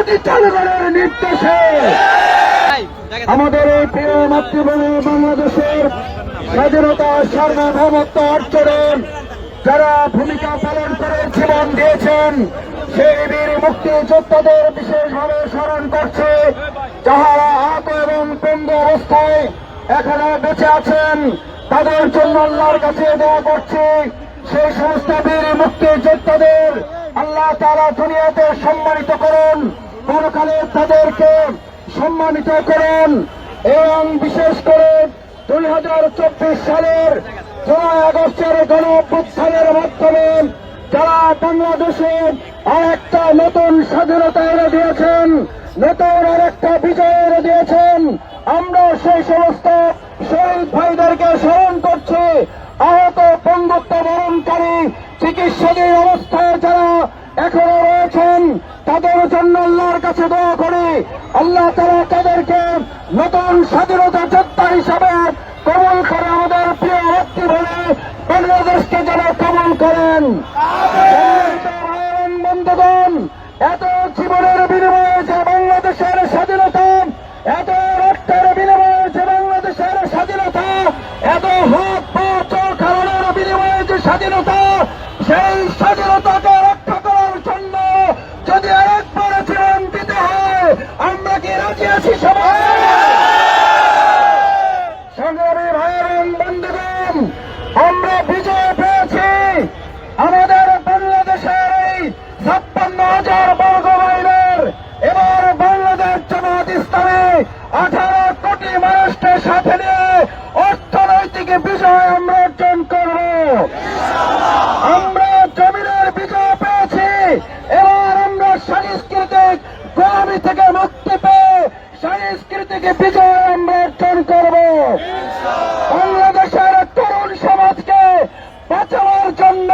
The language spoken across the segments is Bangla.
কোটি জনগণের নির্দেশে। আমাদের এই প্রিয় মাতৃভূমি বাংলাদেশের স্বাধীনতা সার্বভৌমত্ব অর্জনের যারা ভূমিকা পালন করে জীবন দিয়েছেন সেই বীর মুক্তিযোদ্ধাদের বিশেষভাবে স্মরণ করছে যাহারা আহত এবং পঙ্গু অবস্থায় এখানে বেঁচে আছেন তাদের জন্য আল্লাহর কাছে দোয়া করছি। সেই সমস্ত বীর মুক্তিযোদ্ধাদের আল্লাহ তারা দুনিয়াতে সম্মানিত করুন। পরকালে তাদেরকে সম্মানিত করুন এবং বিশেষ করে দুই হাজার চব্বিশ সালের জুলাই আগস্টের গণ মাধ্যমে যারা বাংলাদেশে আরেকটা নতুন স্বাধীনতা এনে দিয়েছেন, নতুন আরেকটা বিজয় এনে দিয়েছেন, আমরা সেই সমস্ত শহীদ ভাইদেরকে স্মরণ করছি। আহত বন্ধুত্ব বরণকারী চিকিৎসাধীন অবস্থায় যারা এখনও রয়েছেন তাদের জন্য আল্লাহর কাছে দোয়া করি আল্লাহ তারা তাদেরকে নতুন স্বাধীনতা যোদ্ধা হিসাবে কবল করে আমাদের প্রিয় ব্যক্তি বলে বাংলাদেশকে যেন কবল করেন। বন্ধুগণ এত জীবনের বিনিময়ে যে বাংলাদেশের স্বাধীনতা এত রক্তের বিনিময়ে যে বাংলাদেশের স্বাধীনতা এত হাত পা চোখ হারানোর বিনিময়ে যে স্বাধীনতা সেই স্বাধীনতাকে রক্ষা করার জন্য যদি আরেকবার জীবন দিতে হয় আমরা কি রাজি আছি সবাই সংগ্রামী ভাই এবং বন্ধুগণ আমরা বিজয় পেয়েছি আমাদের বাংলাদেশের এই ছাপ্পান্ন হাজার বর্গ মাইলের এবার বাংলাদেশ জামাত ইসলামী আঠারো কোটি মানুষকে সাথে নিয়ে অর্থনৈতিক বিজয় আমরা অর্জন করব আমরা জমিনের বিজয় পেয়েছি এবার আমরা সাংস্কৃতিক গোলামি থেকে মুক্তি পেয়ে সাংস্কৃতিক বিজয় আমরা অর্জন করব বাংলাদেশের তরুণ সমাজকে বাঁচানোর জন্য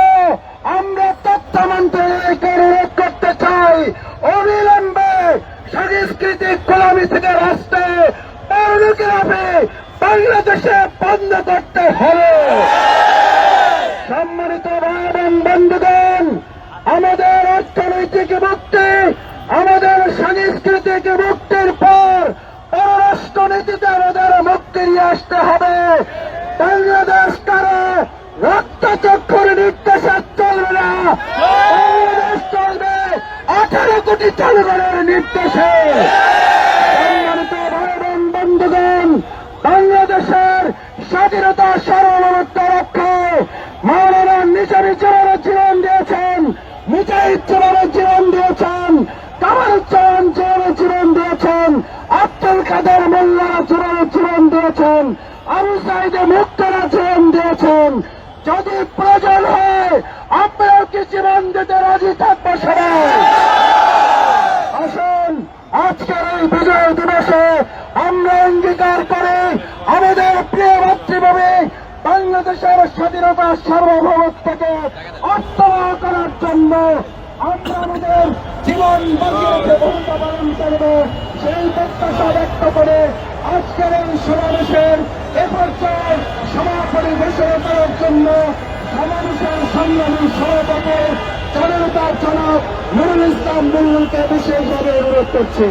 আমরা মন্ত্রণালয়কে অনুরোধ করতে চাই। অবিলম্বে সাংস্কৃতিক গোলামি থেকে রাষ্ট্রে পরলোকিরাপে বাংলাদেশে বন্ধ করতে হবে। সম্মানিত ভাই বন্ধুগণ, আমাদের অর্থনৈতিক মুক্তি আমাদের সাংস্কৃতিক মুক্তির পর পররাষ্ট্রনীতিতে আমাদের মুক্তি নিয়ে আসতে হবে। বাংলাদেশ কারও চলবে না। বাংলাদেশ চলবে আঠারো কোটি জনগণের নির্দেশে। বন্ধুগণ, বাংলাদেশের স্বাধীনতা সার্বভৌমত্ব রক্ষায় মাওলানা জীবনের জীবন দিয়েছেন আব্দুল কাদের মোল্লা জীবনের জীবন দিয়েছেন। আবু সাইদে মুক্তরা জীবন দিয়েছেন। যদি প্রয়োজন হয় আপনারাও কি জীবন দিতে রাজি থাকব সবাই? আসুন, আজকের এই বিজয় দিবসে আমরা অঙ্গীকার করে আমাদের প্রিয় মাতৃভূমি বাংলাদেশের স্বাধীনতা সার্বভৌমত্বকে অর্থবহ করার জন্য আমরা আমাদের জীবন বাঁচিয়েছে ভূমিকা পালন করব। সেই প্রত্যাশা ব্যক্ত করে আজকের এই সমাবেশের এপর্যায় পর্যায়ে সমাপনী ঘোষণা করার জন্য সমাবেশের সংগ্রামী সভাপতি জনতার জনক নুরুল ইসলাম মুল্লুকে বিশেষভাবে অনুরোধ করছি।